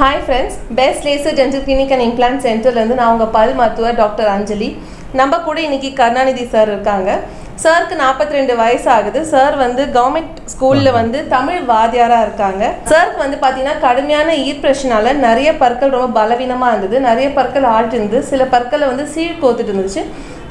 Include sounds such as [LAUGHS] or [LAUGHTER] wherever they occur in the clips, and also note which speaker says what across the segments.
Speaker 1: Hi friends best laser dental clinic and implant சென்டர்லேருந்து நான் உங்கள் பல் மருத்துவர் டாக்டர் அஞ்சலி. நம்ம கூட இன்றைக்கி கருணாநிதி சார் இருக்காங்க. சாருக்கு நாற்பத்தி ரெண்டு வயசு ஆகுது சார் வந்து கவர்மெண்ட் ஸ்கூலில் வந்து தமிழ் வாத்தியாராக இருக்காங்க. சாருக்கு வந்து பார்த்தீங்கன்னா கடுமையான ஈர் நிறைய பற்கள் ரொம்ப பலவீனமாக இருந்தது. நிறைய பற்கள் ஆழ்த்து இருந்தது. சில பற்களை வந்து சீழ் கோத்துட்டு இருந்துச்சு.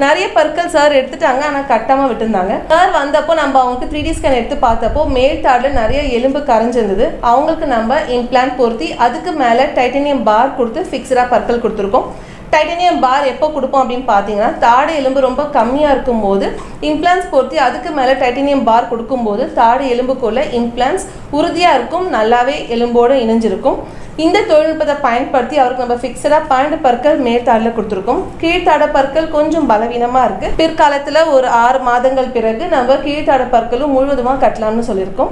Speaker 1: நிறைய பற்கள் சார் எடுத்துட்டாங்க ஆனால் கட்டாமல் விட்டுருந்தாங்க. சார் வந்தப்போ நம்ம அவங்களுக்கு த்ரீ டி ஸ்கேன் எடுத்து பார்த்தப்போ மேல் தாடில் நிறைய எலும்பு கரைஞ்சிருந்தது. அவங்களுக்கு நம்ம இம்ப்ளான் பொருத்தி அதுக்கு மேலே டைட்டனியம் பார் கொடுத்து ஃபிக்ஸ்டாக பற்கள் கொடுத்துருக்கோம். டைட்டனியம் பார் எப்போ கொடுப்போம் அப்படின்னு பார்த்தீங்கன்னா தாடை எலும்பு ரொம்ப கம்மியாக இருக்கும்போது இம்ப்ளான்ஸ் பொருத்தி அதுக்கு மேலே டைட்டனியம் பார் கொடுக்கும்போது தாடை எலும்புக்குள்ளே இம்ப்ளான்ஸ் உறுதியாக இருக்கும் நல்லாவே எலும்போடு இணைஞ்சிருக்கும். இந்த தொழில்நுட்பத்தை பயன்படுத்தி அவருக்கு நம்ம ஃபிக்ஸடாக பன்னெண்டு பற்கள் மேற்தாடில் கொடுத்துருக்கோம். கீழ்த்தாட பற்கள் கொஞ்சம் பலவீனமாக இருக்குது பிற்காலத்தில் ஒரு ஆறு மாதங்கள் பிறகு நம்ம கீழ்த்தாட பற்களும் முழுவதுமாக கட்டலாம்னு சொல்லியிருக்கோம்.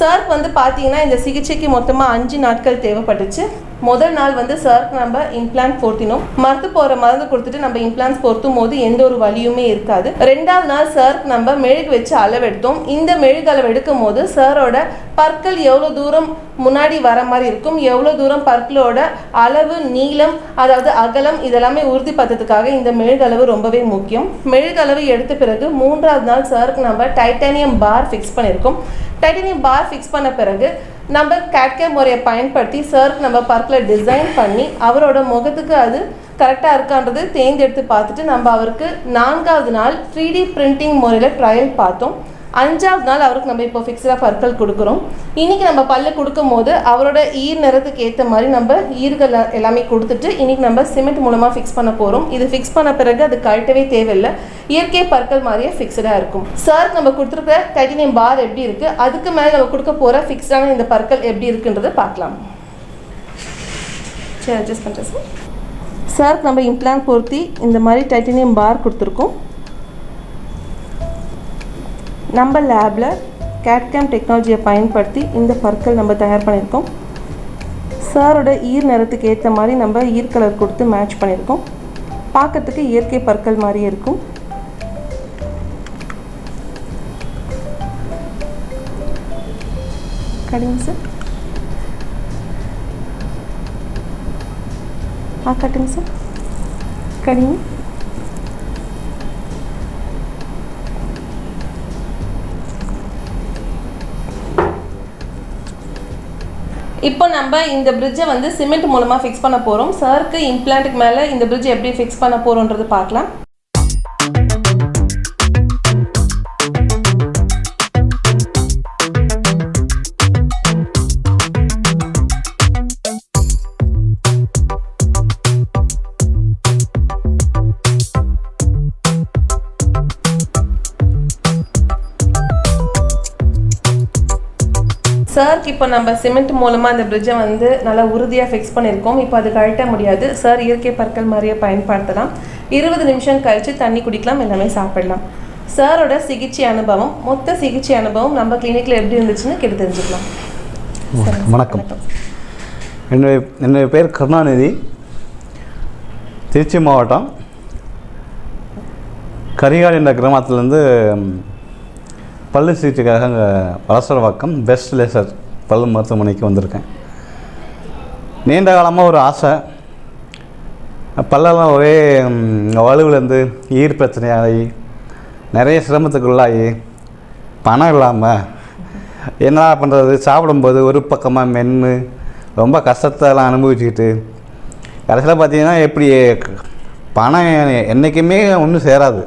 Speaker 1: சார் வந்து பார்த்தீங்கன்னா இந்த சிகிச்சைக்கு மொத்தமாக அஞ்சு நாட்கள் தேவைப்பட்டுச்சு. முதல் நாள் வந்து சார்க்கு நம்ம இம்ப்ளான்ட் பொருத்தினோம். மருந்து போகிற மருந்து கொடுத்துட்டு நம்ம இம்ப்ளான்ஸ் பொருத்தும் போது எந்த ஒரு வலியுமே இருக்காது. ரெண்டாவது நாள் சருக்கு நம்ம மெழுகு வச்சு அளவெடுத்தோம். இந்த மெழுகு அளவு எடுக்கும் போது சாரோட பற்கள் எவ்வளோ தூரம் முன்னாடி வர மாதிரி இருக்கும் எவ்வளோ தூரம் பற்களோட அளவு நீளம் அதாவது அகலம் இதெல்லாமே உறுதிப்படுத்துறதுக்காக இந்த மெழுகளவு ரொம்பவே முக்கியம். மெழுகளவு எடுத்த பிறகு மூன்றாவது நாள் சருக்கு நம்ம டைட்டானியம் பார் ஃபிக்ஸ் பண்ணியிருக்கோம் டைட்டானியம் பார் ஃபிக்ஸ் பண்ண பிறகு நம்ம கேட்கே முறையை பயன்படுத்தி சாருக்கு நம்ம பர்க்கில் டிசைன் பண்ணி அவரோட முகத்துக்கு அது கரெக்டாக இருக்கான்றது தேர்ந்தெடுத்து பார்த்துட்டு நம்ம அவருக்கு நான்காவது நாள் த்ரீ டி பிரிண்டிங் முறையில் ட்ரையல் பார்த்தோம். அஞ்சாவது நாள் அவருக்கு நம்ம இப்போ ஃபிக்ஸடாக பற்கள் கொடுக்குறோம். இன்னைக்கு நம்ம பல்லு கொடுக்கும் போது அவரோட ஈர் நிறத்துக்கு ஏற்ற மாதிரி நம்ம ஈர்கள் எல்லாமே கொடுத்துட்டு இன்னைக்கு நம்ம சிமெண்ட் மூலமாக ஃபிக்ஸ் பண்ண போகிறோம் இது ஃபிக்ஸ் பண்ண பிறகு அது கழட்டவே தேவையில்லை. இயற்கை பற்கள் மாதிரியே ஃபிக்ஸடாக இருக்கும். சார் நம்ம கொடுத்துருக்க டைட்டனியம் பார் எப்படி இருக்குது அதுக்கு மேலே நம்ம கொடுக்க போகிற ஃபிக்ஸ்டான இந்த பற்கள் எப்படி இருக்குன்றதை பார்க்கலாம். சரி அட்ஜஸ்ட் பண்ணுறேன் சார் சார் நம்ம இம்ப்ளான் பொருத்தி இந்த மாதிரி டைட்டனியம் பார் கொடுத்துருக்கோம். நம்ம லேபில் கேட்கேம் டெக்னாலஜியை பயன்படுத்தி இந்த பற்கள் நம்ம தயார் பண்ணியிருக்கோம். சாரோட ஈர் நிறத்துக்கு ஏற்ற மாதிரி நம்ம ஈர் கலர் கொடுத்து மேட்ச் பண்ணியிருக்கோம். பார்க்கறதுக்கு இயற்கை பற்கள் மாதிரியே இருக்கும். கடிங்க சார் ஆ கட்டுங்க சார் கடிங்க இப்போ நம்ம இந்த பிரிட்ஜை வந்து சிமெண்ட் மூலமாக ஃபிக்ஸ் பண்ண போகிறோம் சாருக்கு இம்ப்ளான்ட்டுக்கு மேலே இந்த பிரிட்ஜ் எப்படி ஃபிக்ஸ் பண்ண போகிறோன்றது பார்க்கலாம். சார்க்கு இப்போ நம்ம சிமெண்ட் மூலமாக அந்த பிரிட்ஜை வந்து நல்லா உறுதியாக ஃபிக்ஸ் பண்ணியிருக்கோம் இப்போ அது கழட்ட முடியாது. சார் இயற்கை பற்கள் மாதிரியே பயன்படுத்தலாம். இருபது நிமிஷம் கழித்து தண்ணி குடிக்கலாம். எல்லாமே சாப்பிடலாம். சாரோட சிகிச்சை அனுபவம் மொத்த சிகிச்சை அனுபவம் நம்ம கிளினிக்கில் எப்படி இருந்துச்சுன்னு கேட்டு தெரிஞ்சுக்கலாம்.
Speaker 2: வணக்கம். என்னுடைய என்னுடைய பேர் கருணாநிதி. திருச்சி மாவட்டம். கரிகால் என்ற கிராமத்துலேருந்து பல்லு சிகிச்சைக்காக அங்கே வலசரவாக்கம் பெஸ்ட் லேசர் பல்லு மருத்துவமனைக்கு வந்திருக்கேன். நீண்ட காலமாக ஒரு ஆசை. பல்லெல்லாம் ஒரே வலுவிலேருந்து ஈர் பிரச்சனையாகி நிறைய சிரமத்துக்குள்ளாகி பணம் இல்லாமல் என்ன பண்ணுறது சாப்பிடும்போது ஒரு பக்கமாக மென்று ரொம்ப கஷ்டத்தெல்லாம் அனுபவிச்சுக்கிட்டு கடைசியில் பார்த்தீங்கன்னா எப்படி பணம் என்றைக்குமே ஒன்றும் சேராது.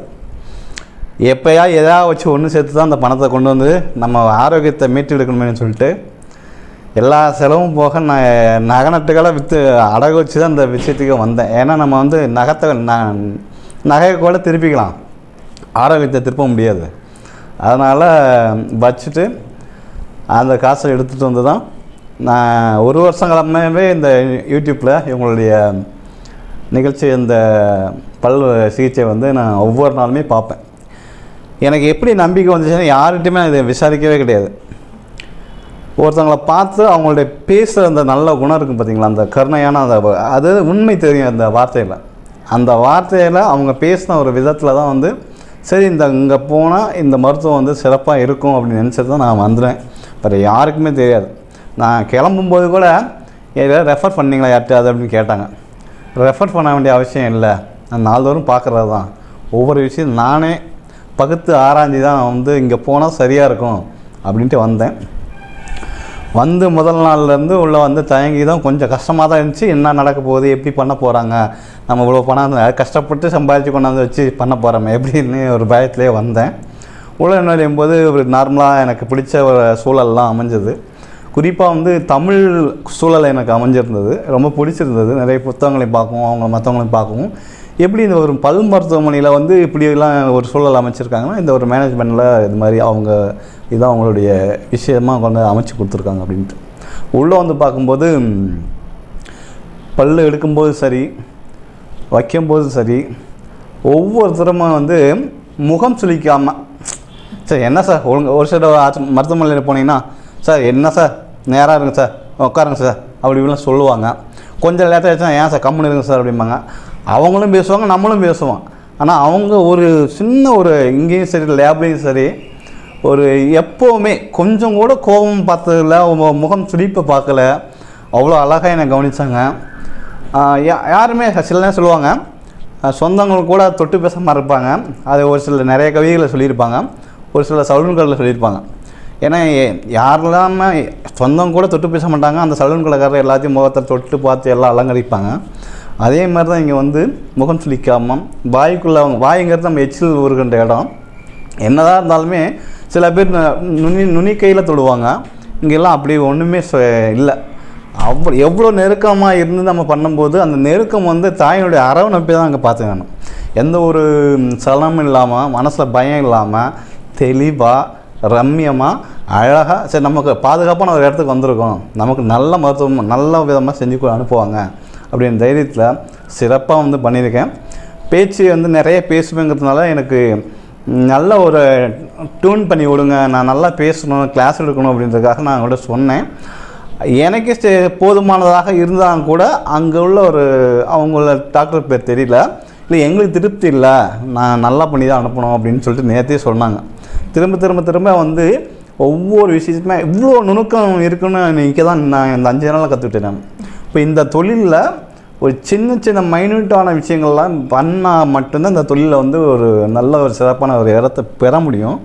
Speaker 2: எப்போயா எதாவது வச்சு ஒன்று சேர்த்து தான் அந்த பணத்தை கொண்டு வந்து நம்ம ஆரோக்கியத்தை மீட்டு எடுக்கணுமேனு சொல்லிட்டு எல்லா செலவும் போக நான் நகை நட்டுகளை விற்று அடகு வச்சு தான் இந்த விஷயத்துக்கு வந்தேன். ஏன்னா நம்ம வந்து நகத்தை நான் நகையை கூட திருப்பிக்கலாம். ஆரோக்கியத்தை திருப்ப முடியாது. அதனால் வச்சுட்டு அந்த காசை எடுத்துகிட்டு வந்து தான் நான் ஒரு வருஷம் கிளம்பவே இந்த யூடியூப்பில் இவங்களுடைய நிகழ்ச்சி இந்த பல் சிகிச்சை வந்து நான் ஒவ்வொரு நாளுமே பார்ப்பேன். எனக்கு எப்படி நம்பிக்கை வந்துச்சுன்னா யார்கிட்டையுமே நான் இதை விசாரிக்கவே கிடையாது. ஒருத்தவங்களை பார்த்து அவங்களுடைய பேசுகிற அந்த நல்ல குணம் இருக்கும் பார்த்தீங்களா அந்த கருணையான அந்த அது உண்மை தெரியும் அந்த வார்த்தையில். அந்த வார்த்தையில் அவங்க பேசின ஒரு விதத்தில் தான் வந்து சரி இந்த இங்கே போனால் இந்த மருத்துவம் வந்து சிறப்பாக இருக்கும் அப்படின்னு நினச்சிட்டு தான் நான் வந்துடுவேன் பட் யாருக்குமே தெரியாது. நான் கிளம்பும்போது கூட ஏதாவது ரெஃபர் பண்ணீங்களா யார்கிட்டயாவது? அப்படின்னு கேட்டாங்க. ரெஃபர் பண்ண வேண்டிய அவசியம் இல்லை. நான் நாள்தோறும் பார்க்குறது தான் ஒவ்வொரு விஷயம் நானே பகுத்து ஆராய்ஞ்சி தான் வந்து இங்கே போனால் சரியாக இருக்கும் அப்படின்ட்டு வந்தேன். வந்து முதல் நாள்லேருந்து உள்ளே வந்து தயங்கி தான் கொஞ்சம் கஷ்டமாக தான் இருந்துச்சு. என்ன நடக்க போகுது? எப்படி பண்ண போகிறாங்க நம்ம இவ்வளோ பணம் கஷ்டப்பட்டு சம்பாதிச்சு கொண்டாந்து வச்சு பண்ண போகிறோமே எப்படின்னு ஒரு பயத்திலே வந்தேன். உள்ள நுழையும் போது ஒரு நார்மலாக எனக்கு பிடிச்ச ஒரு சூழல்லாம் அமைஞ்சது. குறிப்பாக வந்து தமிழ் சூழல் எனக்கு அமைஞ்சிருந்தது. ரொம்ப பிடிச்சிருந்தது. நிறைய புத்தகங்களையும் பார்க்கவும் அவங்க மற்றவங்களையும் பார்க்கவும். எப்படி இந்த ஒரு பல் மருத்துவமனையில் வந்து இப்படியெல்லாம் ஒரு சூழல் அமைச்சிருக்காங்கன்னா இந்த ஒரு மேனேஜ்மெண்ட்டில் இது மாதிரி அவங்க இதான் அவங்களுடைய விஷயமாக கொண்டு அமைச்சு கொடுத்துருக்காங்க அப்படின்ட்டு. உள்ளே வந்து பார்க்கும்போது பல் எடுக்கும்போது சரி வைக்கும்போது சரி ஒவ்வொருத்தருமா வந்து முகம் சுளிக்காமல் சார் என்ன சார் ஒழுங்கு ஒரு சில மருத்துவமனையில் போனீங்கன்னா சார் என்ன சார் நேராக இருங்க சார் உட்காருங்க சார் அப்படி இப்படிலாம் சொல்லுவாங்க. கொஞ்சம் லேட்டாக ஆச்சுன்னா ஏன் சார் கம்முன்னு இருங்க சார் அப்படிம்பாங்க. அவங்களும் பேசுவாங்க நம்மளும் பேசுவோம். ஆனால் அவங்க ஒரு சின்ன ஒரு இங்கேயும் சரி லேப்லேயும் சரி ஒரு எப்போவுமே கொஞ்சம் கூட கோபம் பார்த்ததில்ல அவங்க முகம் சுழிப்பை பார்க்கல. அவ்வளோ அழகாக என்னை கவனித்தாங்க யா- யாருமே சில நேரம் சொல்லுவாங்க சொந்தங்கள் கூட தொட்டு பேசாமல் இருப்பாங்க. அது ஒரு சில நிறைய கவிதைகளை சொல்லியிருப்பாங்க. ஒரு சில சலூன்களில் சொல்லியிருப்பாங்க. ஏன்னா யாரெல்லாம் சொந்தம் கூட தொட்டு பேச மாட்டாங்க. அந்த சலூன் கடைக்காரர் எல்லாத்தையும் முகத்தை தொட்டு பார்த்து எல்லாம் அலங்கரிப்பாங்க. அதே மாதிரி தான் இங்கே வந்து முகம் சுளிக்காமல் வாய்க்குள்ளே அவங்க வாய்ங்கிறது நம்ம எச்சில் ஊறுகின்ற இடம். என்னதான் இருந்தாலுமே சில பேர் நுனி நுனி கையில் தொடுவாங்க. இங்கெல்லாம் அப்படி ஒன்றுமே இல்லை. அவ்வளோ எவ்வளோ நெருக்கமாக இருந்து நம்ம பண்ணும்போது அந்த நெருக்கம் வந்து தாயினுடைய அரவணைப்பை தான் அங்கே பார்த்து வேணும் எந்த ஒரு சலனமும் இல்லாமல் மனசில் பயம் இல்லாமல் தெளிவாக ரம்மியமாக அழகாக சரி நமக்கு பாதுகாப்பான ஒரு இடத்துக்கு வந்திருக்கோம் நமக்கு நல்ல மருத்துவம் நல்ல விதமாக செஞ்சு அனுப்புவாங்க. அப்படின்னு தைரியத்தில் சிறப்பாக வந்து பண்ணியிருக்கேன். பேச்சு வந்து நிறைய பேசுவேங்கிறதுனால எனக்கு நல்ல ஒரு டியூன் பண்ணி விடுங்க நான் நல்லா பேசணும் கிளாஸ் எடுக்கணும் அப்படின்றதுக்காக நான் கூட சொன்னேன். எனக்கு ஸ்டே- போதுமானதாக இருந்தாலும் கூட அங்கே உள்ள ஒரு அவங்கள டாக்டர் பேர் தெரியல. இல்லை எங்களுக்கு திருப்தி இல்லை. நான் நல்லா பண்ணி தான் அனுப்பணும் அப்படின்னு சொல்லிட்டு நேற்றே சொன்னாங்க. திரும்ப திரும்ப திரும்ப வந்து ஒவ்வொரு விஷயத்துக்குமே இவ்வளோ நுணுக்கம் இருக்குன்னு இன்றைக்கி தான் நான் இந்த அஞ்சு நாளில் கற்றுக்கிட்டேன் நான். இப்போ இந்த தொழிலில் ஒரு சின்ன சின்ன மைன்யூட்டான விஷயங்கள்லாம் பண்ணால் மட்டும்தான் இந்த தொழிலில் வந்து ஒரு நல்ல ஒரு சிறப்பான ஒரு இடத்த பெற முடியும்.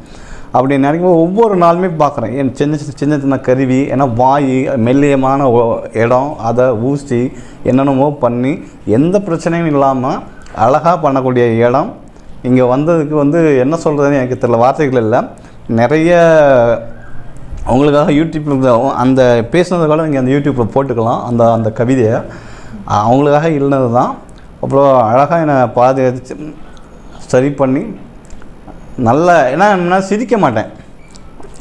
Speaker 2: அப்படி நினைக்கும் ஒவ்வொரு நாளுமே பார்க்குறேன் என் சின்ன சின்ன சின்ன சின்ன கருவி ஏன்னா வாய் மெல்லியமான இடம் அதை ஊசி என்னென்னமோ பண்ணி எந்த பிரச்சனையும் இல்லாமல் அழகாக பண்ணக்கூடிய இடம். இங்கே வந்ததுக்கு வந்து என்ன சொல்கிறதுன்னு எனக்கு தெரியல வார்த்தைகள் இல்லை. நிறைய அவங்களுக்காக யூடியூப்பில் அந்த பேசுனது கூட நீங்கள் அந்த யூடியூப்பில் போட்டுக்கலாம் அந்த அந்த கவிதையை. அவங்களுக்காக இல்லைனது தான். அப்புறம் அழகாக என்னை பாதுகாத்து சரி பண்ணி நல்ல ஏன்னா நான் சிரிக்க மாட்டேன்.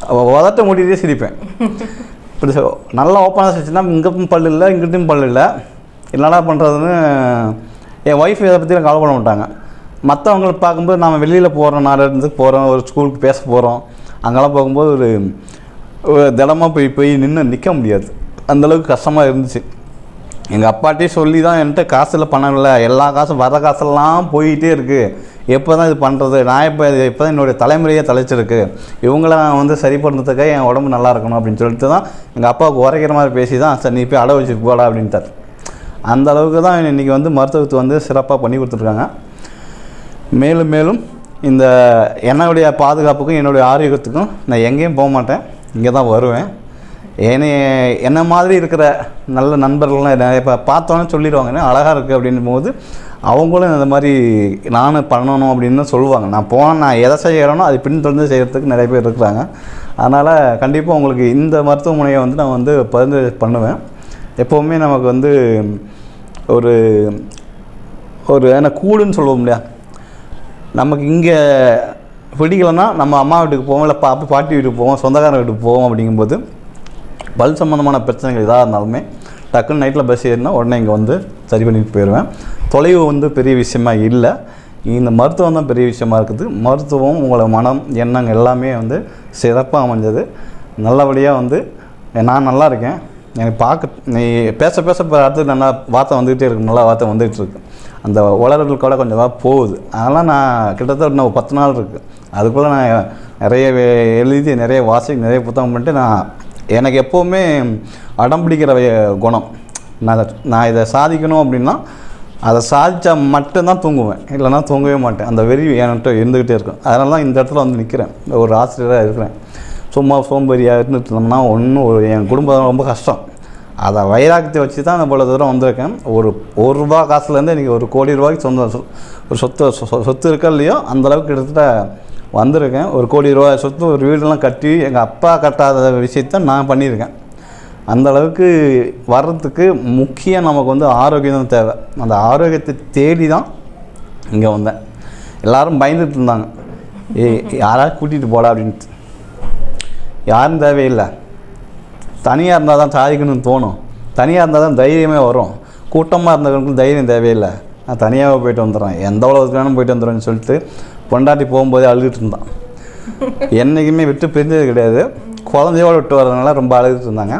Speaker 2: அவ- உதட்ட மூடிட்டே சிரிப்பேன். இப்படி நல்லா ஓப்பனாக சிரிச்சுன்னா இங்கேயும் பல்லு இல்லை இங்கிட்டும் பல்லு இல்லை. என்னடா பண்ணுறதுன்னு என் ஒய்ஃப் இதை பற்றி கவலை பண்ண மாட்டாங்க. மற்றவங்களை பார்க்கும்போது நம்ம வெளியில் போகிறோம் நாலு இடத்துக்கு போகிறோம் ஒரு ஸ்கூலுக்கு பேச போகிறோம் அங்கெல்லாம் போகும்போது ஒரு திடமாக போய் போய் நின்று நிற்க முடியாது. அந்தளவுக்கு கஷ்டமாக இருந்துச்சு. எங்கள் அப்பாட்டே சொல்லி தான் என்கிட்ட காசில் பணம் இல்லை எல்லா காசும் வர காசெல்லாம் போயிட்டே இருக்குது எப்போ தான் இது பண்ணுறது நான் இப்போ இப்போ தான் என்னுடைய தலைமுறையே தலைச்சிருக்கு. இவங்கள நான் வந்து சரி பண்ணுறதுக்காக என் உடம்பு நல்லா இருக்கணும் அப்படின்னு சொல்லிட்டு தான் எங்கள் அப்பாவுக்கு உரைக்கிற மாதிரி பேசி தான் சரி நீ போய் அடை வச்சு போடா அப்படின்ட்டார். அந்த அளவுக்கு தான் இன்றைக்கி வந்து மருத்துவத்தை வந்து சிறப்பாக பண்ணி கொடுத்துருக்காங்க. மேலும் மேலும் இந்த என்னுடைய பாதுகாப்புக்கும் என்னுடைய ஆரோக்கியத்துக்கும் நான் எங்கேயும் போக மாட்டேன். இங்கே தான் வருவேன். ஏனே என்ன மாதிரி இருக்கிற நல்ல நண்பர்கள்லாம் நிறைய இப்போ பார்த்தோன்னே சொல்லிடுவாங்க அழகாக இருக்குது அப்படின்னும் போது அவங்களும் இந்த மாதிரி நானும் பண்ணணும் அப்படின்னு சொல்லுவாங்க. நான் போனால் நான் எதை செய்கிறேனோ அது பின்தொடர்ந்து செய்கிறதுக்கு நிறைய பேர் இருக்கிறாங்க. அதனால் கண்டிப்பாக உங்களுக்கு இந்த மருத்துவமனையை வந்து நான் வந்து பரிந்துரை பண்ணுவேன். எப்போவுமே நமக்கு வந்து ஒரு ஒரு ஏன்னா கூடுன்னு சொல்லுவோம் இல்லையா? நமக்கு இங்கே பிடிக்கலன்னா நம்ம அம்மா வீட்டுக்கு போவோம் இல்லை பாப்பா பாட்டி வீட்டுக்கு போவோம் சொந்தக்காரன் வீட்டுக்கு போவோம் அப்படிங்கும்போது பல் சம்மந்தமான பிரச்சனைகள் எதாக இருந்தாலுமே டக்குன்னு நைட்டில் பஸ் ஏறினா உடனே இங்கே வந்து சரி பண்ணிட்டு போயிடுவேன் தொலைவு வந்து பெரிய விஷயமா இல்லை. இந்த மருத்துவம் தான் பெரிய விஷயமா இருக்குது. மருத்துவம் உங்களை மனம் எண்ணங்கள் எல்லாமே வந்து சிறப்பாக அமைஞ்சது. நல்லபடியாக வந்து நான் நல்லா இருக்கேன். எனக்கு பார்க்க நீ பேச பேச இப்போ அடுத்து நல்லா வார்த்தை வந்துக்கிட்டே இருக்கு. நல்லா வார்த்தை வந்துகிட்டு இருக்கு. அந்த உளறல் கூட கொஞ்சமாக போகுது. அதெல்லாம் நான் கிட்டத்தட்ட இன்னும் ஒரு பத்து நாள் இருக்குது அதுக்குள்ளே நான் நிறைய எழுதி நிறைய வாசி நிறைய புத்தகம் பண்ணிட்டு நான் எனக்கு எப்போவுமே அடம் பிடிக்கிற குணம். நான் நான் இதை சாதிக்கணும் அப்படின்னா அதை சாதித்தா மட்டும்தான் தூங்குவேன். இல்லைன்னா தூங்கவே மாட்டேன். அந்த வெறி என்கிட்ட இருந்துக்கிட்டே இருக்கும். அதனால தான் இந்த இடத்துல வந்து நிற்கிறேன். ஒரு ஆசிரியராக இருக்கிறேன். சும்மா சோம்பேறியாக இருந்துட்டு இருந்தோம்னா ஒன்றும் ஒரு என் குடும்பம் ரொம்ப கஷ்டம். அதை வைராக்கியத்தை வச்சு தான் நான் இவ்வளோ தூரம் வந்திருக்கேன். ஒரு ஒரு ரூபா காசுலேருந்து இன்றைக்கி ஒரு கோடி ரூபாய்க்கு சொந்த ஒரு சொத்து சொ- சொத்து இருக்கோ இல்லையோ அந்த அளவுக்கு கிட்டத்தட்ட வந்திருக்கேன். ஒரு கோடி ரூபாய் சொத்து ஒரு வீடெல்லாம் கட்டி எங்கள் அப்பா கட்டாத விஷயத்த நான் பண்ணியிருக்கேன். அந்த அளவுக்கு வர்றதுக்கு முக்கியம் நமக்கு வந்து ஆரோக்கியம் தான் தேவை. அந்த ஆரோக்கியத்தை தேடி தான் இங்கே வந்தேன். எல்லோரும் பயந்துட்டு இருந்தாங்க. ஏய் யாராவது கூட்டிகிட்டு போடா அப்படின்ட்டு. யாரும் தேவையில்லை. தனியாக இருந்தால் தான் சாதிக்கணும்னு தோணும். தனியாக இருந்தால் தான் தைரியமே வரும். கூட்டமாக இருந்தவங்களுக்கு தைரியம் தேவையில்லை. நான் தனியாக போயிட்டு வந்துடுறேன். எந்த உலகத்துக்கு வேணும் போயிட்டு வந்துடுறேன்னு சொல்லிட்டு பொண்டாட்டி போகும்போதே அழுதுட்டு இருந்தான். என்றைக்குமே விட்டு பிரிஞ்சது கிடையாது. குழந்தையோடு விட்டு வரதுனால ரொம்ப அழுதுட்டு இருந்தாங்க.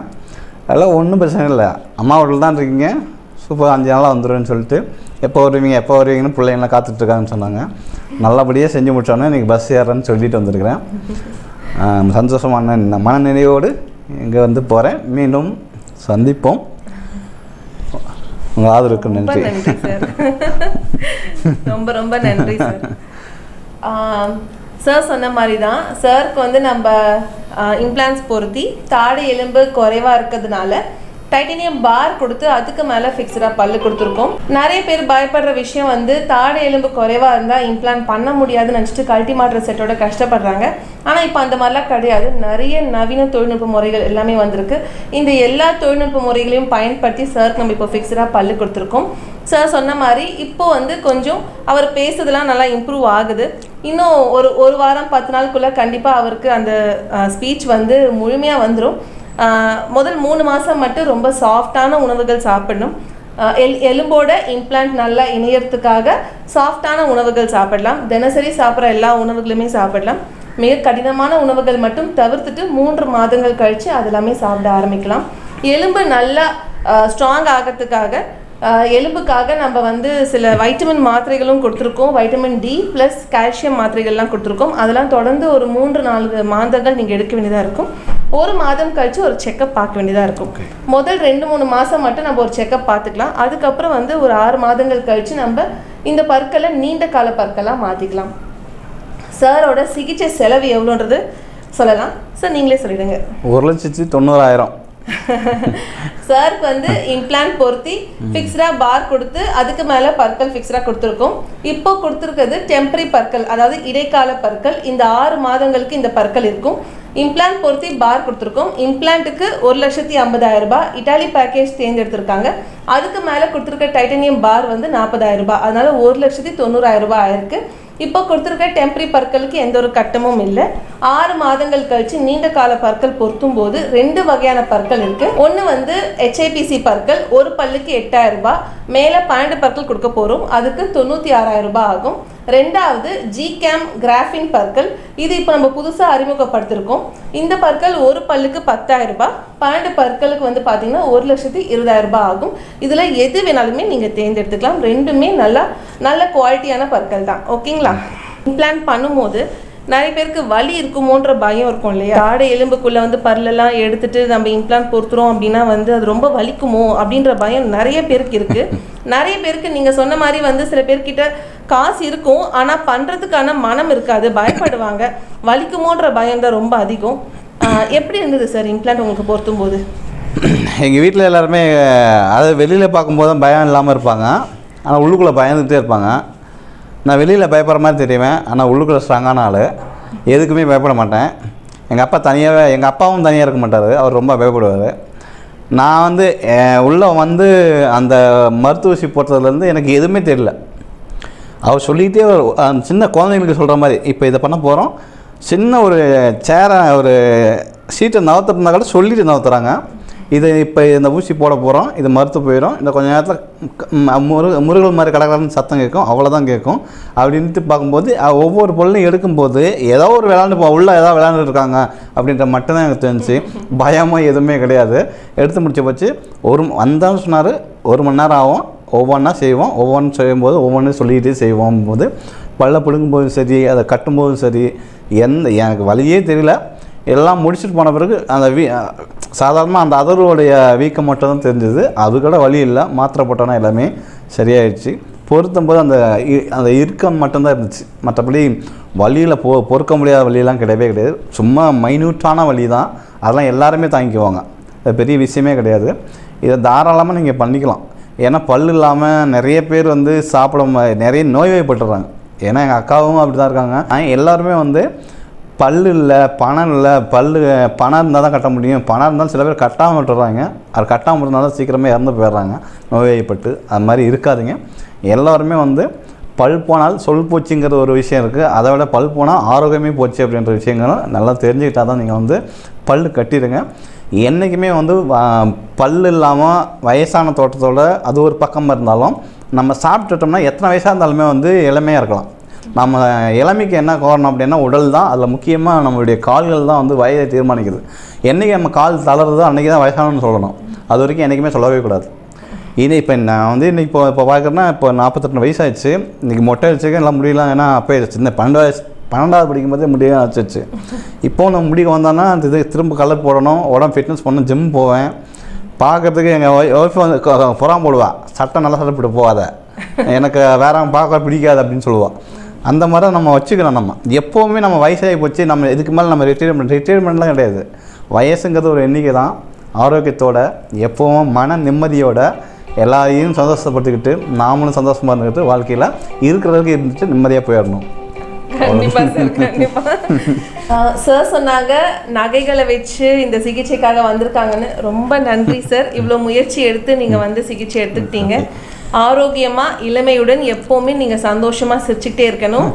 Speaker 2: அதெல்லாம் ஒன்றும் பிரச்சனை இல்லை. அம்மா வீட்டில் தான் இருக்கீங்க. சூப்பர் அஞ்சு நாளாக வந்துடுவேன்னு சொல்லிட்டு எப்போ வருவீங்க எப்போ வருவீங்கன்னு பிள்ளைங்களாம் காத்துட்ருக்காங்கன்னு சொன்னாங்க. நல்லபடியாக செஞ்சு முடிச்சோன்னே இன்றைக்கி பஸ் ஏறேன்னு சொல்லிட்டு வந்திருக்கிறேன். சந்தோஷமான மன மனநிறைவோடு இங்கே வந்து போகிறேன் மீண்டும் சந்திப்போம். உங்கள் ஆதரவுக்கு நன்றி.
Speaker 1: ரொம்ப ரொம்ப நன்றி சார் சார் சொன்ன மாதிரி தான் சாருக்கு வந்து நம்ம இம்ப்ளான்ஸ் பொருத்தி தாடை எலும்பு குறைவாக இருக்கிறதுனால டைட்டனியம் பார் கொடுத்து அதுக்கு மேலே ஃபிக்ஸ்டாக பல்லு கொடுத்துருக்கோம். நிறைய பேர் பயப்படுற விஷயம் வந்து தாடை எலும்பு குறைவாக இருந்தால் இம்ப்ளான்ட் பண்ண முடியாதுன்னு நினச்சிட்டு கல்ட்டி மாட்டுற செட்டோட கஷ்டப்படுறாங்க. ஆனால் இப்போ அந்த மாதிரிலாம் கிடையாது. நிறைய நவீன தொழில்நுட்ப முறைகள் எல்லாமே வந்திருக்கு. இந்த எல்லா தொழில்நுட்ப முறைகளையும் பயன்படுத்தி சார் நம்ம இப்போ ஃபிக்ஸ்டாக பல்லு கொடுத்துருக்கோம். சார் சொன்ன மாதிரி இப்போ வந்து கொஞ்சம் அவர் பேசுறதுலாம் நல்லா இம்ப்ரூவ் ஆகுது. இன்னும் ஒரு ஒரு வாரம் பத்து நாளுக்குள்ளே கண்டிப்பாக அவருக்கு அந்த ஸ்பீச் வந்து முழுமையாக வந்துடும் முதல் மூணு மாதம் மட்டும் ரொம்ப சாஃப்டான உணவுகள் சாப்பிடணும். எல் எலும்போட இம்ப்ளான்ட் நல்லா இணையறதுக்காக சாஃப்டான உணவுகள் சாப்பிடலாம். தினசரி சாப்பிட்ற எல்லா உணவுகளுமே சாப்பிடலாம். மிக கடினமான உணவுகள் மட்டும் தவிர்த்துட்டு மூன்று மாதங்கள் கழித்து அதெல்லாமே சாப்பிட ஆரம்பிக்கலாம். எலும்பு நல்லா ஸ்ட்ராங் ஆகிறதுக்காக எலும்புக்காக நம்ம வந்து சில வைட்டமின் மாத்திரைகளும் கொடுத்துருக்கோம். வைட்டமின் டி ப்ளஸ் கால்சியம் மாத்திரைகள்லாம் கொடுத்துருக்கோம். அதெல்லாம் தொடர்ந்து ஒரு மூன்று நான்கு மாதங்கள் நீங்கள் எடுக்க வேண்டியதாக இருக்கும். ஒரு மாதம் கழிச்சு ஒரு செக்கப் பார்க்க வேண்டியதாக இருக்கும். முதல் ரெண்டு மூணு மாதம் மட்டும் நம்ம ஒரு செக்கப் பார்த்துக்கலாம். அதுக்கப்புறம் வந்து ஒரு ஆறு மாதங்கள் கழிச்சு நம்ம இந்த பற்களை நீண்ட கால பற்களாக மாற்றிக்கலாம் சாரோட சிகிச்சை செலவு எவ்வளோன்றது சொல்லலாம். சார் நீங்களே சொல்லிடுங்க.
Speaker 2: ஒரு லட்சத்தி தொண்ணூறாயிரம். [LAUGHS]
Speaker 1: சாருக்கு வந்து இம்ப்ளான்ட் பொருத்தி ஃபிக்ஸ்டா பார் கொடுத்து அதுக்கு மேல பற்கள் ஃபிக்ஸ்டா கொடுத்துருக்கோம். இப்போ கொடுத்துருக்கிறது டெம்பரரி பற்கள் அதாவது இடைக்கால பற்கள். இந்த ஆறு மாதங்களுக்கு இந்த பற்கள் இருக்கும். இம்ப்ளான்ட் பொருத்தி பார் கொடுத்துருக்கோம். இம்ப்ளான்ட்டுக்கு ஒரு லட்சத்தி ஐம்பதாயிரம் ரூபாய். இட்டாலி பேக்கேஜ் தேர்ந்தெடுத்திருக்காங்க. அதுக்கு மேலே கொடுத்துருக்க டைட்டனியம் பார் வந்து நாற்பதாயிரம் ரூபாய். அதனால ஒரு லட்சத்தி தொண்ணூறாயிரம் ரூபாய் ஆயிருக்கு. இப்போ கொடுத்துருக்க டெம்பரரி பற்களுக்கு எந்த ஒரு கட்டமும் இல்லை. ஆறு மாதங்கள் கழித்து நீண்ட கால பற்கள் பொருத்தும் போது ரெண்டு வகையான பற்கள் இருக்கு. ஒன்று வந்து ஹெச்ஐபிசி பற்கள். ஒரு பல்லுக்கு எட்டாயிரம் ரூபாய். மேலே பன்னெண்டு பற்கள் கொடுக்க போகிறோம் அதுக்கு தொண்ணூற்றி ஆறாயிரம் ரூபாய் ஆகும். ரெண்டாவது ஜிகேம் கிராஃபின் பற்கள். இது இப்போ நம்ம புதுசாக அறிமுகப்படுத்திருக்கோம். இந்த பற்கள் ஒரு பல்லுக்கு பத்தாயிரம் ரூபாய். பன்னெண்டு பற்களுக்கு வந்து பார்த்தீங்கன்னா ஒரு லட்சத்தி இருபதாயிரம் ரூபாய் ஆகும். இதில் எது வேணாலுமே நீங்கள் தேர்ந்தெடுத்துக்கலாம். ரெண்டுமே நல்லா நல்ல குவாலிட்டியான பற்கள் தான். ஓகேங்களா? இம்ப்ளான் பண்ணும்போது நிறைய பேருக்கு வலி இருக்குமோன்ற பயம் இருக்கும் இல்லையா? ஆடை எலும்புக்குள்ளே வந்து பல்லெல்லாம் எடுத்துட்டு நம்ம இம்ப்ளான் பொறுத்துறோம் அப்படின்னா வந்து அது ரொம்ப வலிக்குமோ அப்படின்ற பயம் நிறைய பேருக்கு இருக்குது நிறைய பேருக்கு நீங்கள் சொன்ன மாதிரி வந்து சில பேர்கிட்ட காசு இருக்கும் ஆனால் பண்ணுறதுக்கான மனம் இருக்காது. பயப்படுவாங்க. வலிக்குமோன்ற பயம் தான் ரொம்ப அதிகம். எப்படி இருந்தது சார் இம்ப்ளான்ட் உங்களுக்கு பொருத்தும் போது
Speaker 2: எங்கள் வீட்டில் எல்லாருமே அதாவது வெளியில் பார்க்கும்போது தான் பயம் இல்லாமல் இருப்பாங்க. ஆனால் உள்ளுக்குள்ளே பயந்துகிட்டே இருப்பாங்க. நான் வெளியில் பயப்படுற மாதிரி தெரியுவேன் ஆனால் உள்ளுக்குள்ளே ஸ்ட்ராங்கான ஆள். எதுக்குமே பயப்பட மாட்டேன். எங்கள் அப்பா தனியாகவே எங்கள் அப்பாவும் தனியாக இருக்க மாட்டார். அவர் ரொம்ப பயப்படுவார். நான் வந்து உள்ளே வந்து அந்த மருத்துவ ஊசி போட்டதுலேருந்து எனக்கு எதுவுமே தெரியல. அவர் சொல்லிக்கிட்டே ஒரு அந்த சின்ன குழந்தைங்களுக்கு சொல்கிற மாதிரி இப்போ இதை பண்ண போகிறோம் சின்ன ஒரு சேரை ஒரு சீட்டை நகர்த்துறதுனா கூட சொல்லிட்டு நவத்துறாங்க இது இப்போ இந்த ஊசி போட போகிறோம் இது மறுத்து போயிடும் இந்த கொஞ்ச நேரத்தில் முரு முருகல் மாதிரி கடற்கடன்னு சத்தம் கேட்கும். அவ்வளோதான் கேட்கும். அப்படின்ட்டு பார்க்கும்போது ஒவ்வொரு பொருளையும் எடுக்கும்போது ஏதோ ஒரு விளாண்டு போ உள்ளே ஏதோ விளாண்டுட்டு இருக்காங்க அப்படின்ற மட்டும்தான் எனக்கு தெரிஞ்சு. பயமோ எதுவுமே கிடையாது. எடுத்து முடிச்ச போச்சு. ஒரு வந்தான்னு சொன்னார் ஒரு மணி நேரம் ஆகும். ஒவ்வொன்றா செய்வோம். ஒவ்வொன்றும் செய்யும்போது ஒவ்வொன்றும் சொல்லிக்கிட்டே செய்வோம் போது பல்ல பிடுங்கும்போதும் சரி அதை கட்டும்போதும் சரி எந்த எனக்கு வழியே தெரியல. எல்லாம் முடிச்சுட்டு போன பிறகு அந்த வீ சாதாரணமாக அந்த அதருடைய வீக்கம் மட்டும் தான் தெரிஞ்சது. அது கூட வழி இல்லை. மாத்திரை போட்டோன்னா எல்லாமே சரியாயிடுச்சு. பொருத்தும் போது அந்த இ- அந்த இறுக்கம் மட்டும்தான் இருந்துச்சு. மற்றபடி வழியில் பொ பொறுக்க முடியாத வழியெல்லாம் கிடையவே கிடையாது. சும்மா மைன்யூட்டான வழி தான் அதெல்லாம் எல்லாருமே தாங்கிக்குவாங்க. பெரிய விஷயமே கிடையாது. இதை தாராளமாக நீங்கள் பண்ணிக்கலாம். ஏன்னா பல் இல்லாமல் நிறைய பேர் வந்து சாப்பிட நிறைய நோய்வாய்ப்பட்டுறாங்க. ஏன்னா எங்கள் அக்காவும் அப்படி தான் இருக்காங்க. ஆனால் எல்லாருமே வந்து பல் இல்லை பணம் இல்லை பல் பணம் இருந்தால் தான் கட்ட முடியும். பணம் இருந்தாலும் சில பேர் கட்டாமல் விட்டுறாங்க. அது கட்டாமல் இருந்தாலும் சீக்கிரமே இறந்து போயிடுறாங்க. நோய்வாய்ப்பட்டு அது மாதிரி இருக்காதுங்க. எல்லாருமே வந்து பல் போனால் சொல் போச்சுங்கிற ஒரு விஷயம் இருக்குது அதை விட பல் போனால் ஆரோக்கியமே போச்சு அப்படின்ற விஷயங்களும் நல்லா தெரிஞ்சுக்கிட்டால் தான் நீங்கள் வந்து பல் கட்டிடுங்க. என்றைக்குமே வந்து பல் இல்லாமல் வயசான தோட்டத்தோடு அது ஒரு பக்கம் இருந்தாலும் நம்ம சாப்பிட்டுட்டோம்னா எத்தனை வயசாக இருந்தாலுமே வந்து இளமையாக இருக்கலாம். நம்ம இளமைக்கு என்ன காரணம் அப்படின்னா உடல் தான். அதில் முக்கியமாக நம்மளுடைய கால்கள் தான் வந்து வயதை தீர்மானிக்குது. என்றைக்கு நம்ம கால் தளருதோ அன்றைக்கி தான் வயசானன்னு சொல்லணும். அது வரைக்கும் என்றைக்குமே சொல்லவே கூடாது. இது இப்போ நான் வந்து இன்னைக்கு இப்போ இப்போ பார்க்குறேன்னா இப்போ நாற்பத்தெட்டு வயசாகிடுச்சு இன்றைக்கி மொட்டை அடிச்சுக்க எல்லாம் முடியலாம் ஏன்னா அப்போ சின்ன பன்னெண்டு வயசு பன்னெண்டாவது படிக்கும்போதே முடியும் ஆச்சிச்சு. இப்போ நான் முடிக்க வந்தோன்னா அந்த இது திரும்ப கலர் போடணும் உடம்பு ஃபிட்னஸ் பண்ணணும் ஜிம் போவேன். பார்க்கறதுக்கு எங்கள் ஒய்ஃப் வந்து புறாம போடுவாள் சட்டை நல்லா சட்டை போட்டு போகாத. எனக்கு வேற பார்க்க பிடிக்காது அப்படின்னு சொல்லுவாள் அந்த மாதிரி தான் நம்ம வச்சுக்கணும் நம்ம. எப்போவுமே நம்ம வயசாகி போச்சு நம்ம இதுக்கு மேலே நம்ம ரிட்டையர்மெண்ட் ரிட்டையர்மெண்ட்லாம் கிடையாது. வயசுங்கிறது ஒரு எண்ணிக்கை தான். ஆரோக்கியத்தோட எப்போவும் மன நிம்மதியோட எல்லாரையும் சந்தோஷப்படுத்திக்கிட்டு நாமளும் சந்தோஷமாக இருந்துக்கிட்டு வாழ்க்கையில் இருக்கிறதுக்கு இருந்துட்டு நிம்மதியாக போயிடணும்.
Speaker 1: கண்டிப்பா சார் [LAUGHS] கண்டிப்பா. சார் சொன்னாங்க நகைகளை வச்சு இந்த சிகிச்சைக்காக வந்திருக்காங்கன்னு. ரொம்ப நன்றி சார் இவ்வளோ முயற்சி எடுத்து நீங்க வந்து சிகிச்சை எடுத்துக்கிட்டீங்க. ஆரோக்கியமா இளமையுடன் எப்பவுமே நீங்க சந்தோஷமா சிரிச்சுக்கிட்டே இருக்கணும்.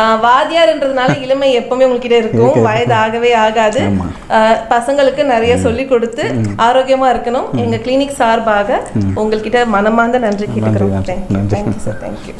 Speaker 1: ஆஹ் வாத்தியார்ன்றதுனால இளமை எப்பவுமே உங்ககிட்ட இருக்கும். [LAUGHS] வயது ஆகவே ஆகாது பசங்களுக்கு நிறைய சொல்லி கொடுத்து ஆரோக்கியமா இருக்கணும். எங்க கிளினிக் சார்பாக உங்கள்கிட்ட மனமார்ந்த நன்றி கேட்டுக்கிறோம். Thank you sir thank you